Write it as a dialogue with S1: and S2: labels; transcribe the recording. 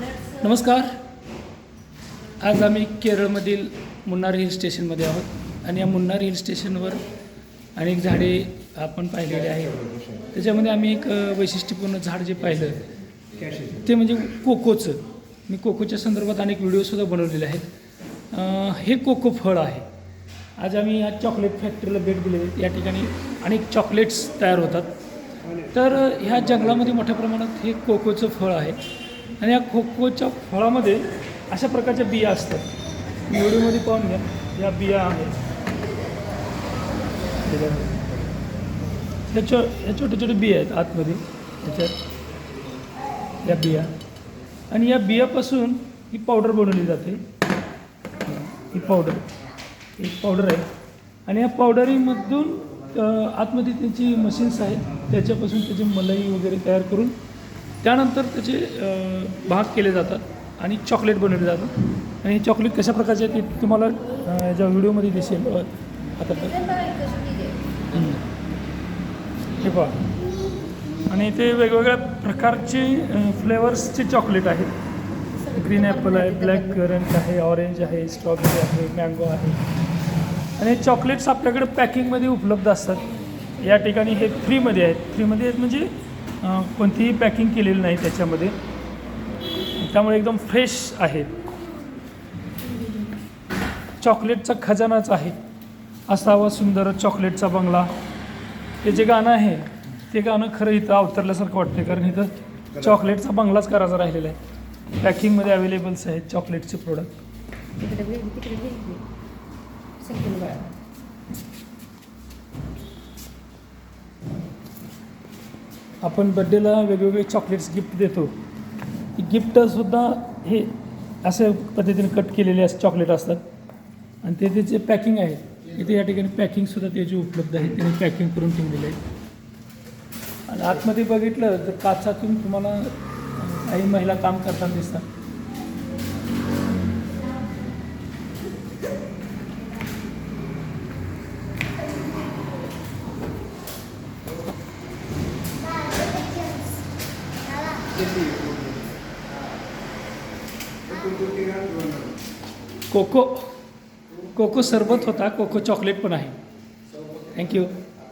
S1: नमस्कार. आज आम्ही केरळमधील मुन्नार हिल स्टेशनमध्ये आहोत आणि या मुन्नार हिल स्टेशनवर अनेक झाडे आपण पाहिलेली आहेत. त्याच्यामध्ये आम्ही एक वैशिष्ट्यपूर्ण झाड जे पाहिलं ते म्हणजे कोकोचं. मी कोकोच्या संदर्भात अनेक व्हिडिओसुद्धा बनवलेले आहेत. हे कोको फळ आहे. आज आम्ही या चॉकलेट फॅक्टरीला भेट दिली. आहे या ठिकाणी अनेक चॉकलेट्स तयार होतात. तर ह्या जंगलामध्ये मोठ्या प्रमाणात हे कोकोचं फळ आहे. आणि या खोकोच्या फळामध्ये अशा प्रकारच्या बिया असतात. निवडीमध्ये पाहून घ्या. या बिया आहेत. ह्या छो ह्या छोटे छोटे बिया आहेत आतमध्ये. ह्याच्यात या बिया. आणि या बियापासून ही पावडर बनवली जाते. ही पावडर. एक पावडर आहे. आणि या पावडरीमधून आतमध्ये त्याची मशीन्स आहेत. त्याच्यापासून त्याची मलाई वगैरे तयार करून त्यानंतर त्याचे भाग केले जातात आणि चॉकलेट बनवले जातात. आणि हे चॉकलेट कशा प्रकारचे आहे ते तुम्हाला ज्या व्हिडिओमध्ये दिसेल. आता तर. हे पहा. आणि ते वेगवेगळ्या प्रकारचे फ्लेवर्सचे चॉकलेट आहेत. ग्रीन ॲपल आहे ब्लॅक करंट आहे ऑरेंज आहे स्ट्रॉबेरी आहे मँगो आहे. आणि हे चॉकलेट्स आपल्याकडे पॅकिंगमध्ये उपलब्ध असतात. या ठिकाणी हे फ्रीमध्ये आहेत. फ्रीमध्ये आहेत म्हणजे कोणतीही पॅकिंग केलेली नाही त्याच्यामध्ये. त्यामुळे एकदम फ्रेश आहे. चॉकलेटचा खजानाच आहे. असावा सुंदर चॉकलेटचा बंगला. हे जे गाणं आहे ते गाणं खरं इथं अवतरल्यासारखं वाटतं कारण इथं चॉकलेटचा बंगलाच करायचा राहिलेला आहे. पॅकिंगमध्ये अवेलेबल्स आहेत चॉकलेटचे प्रोडक्ट आपण बड्डेला वेगवेगळे चॉकलेट्स गिफ्ट देतो. गिफ्टसुद्धा हे अशा पद्धतीने कट केलेले असे चॉकलेट असतात. आणि ते त्याचे पॅकिंग आहे इथे या ठिकाणी पॅकिंगसुद्धा त्याची उपलब्ध आहे त्याने पॅकिंग करून ठेवलेले आहे. आणि आतमध्ये बघितलं तर काचातून तुम्हाला काही महिला काम करताना दिसतात. कोको कोको सरबत होता कोको चॉकलेट पण आहे. थँक्यू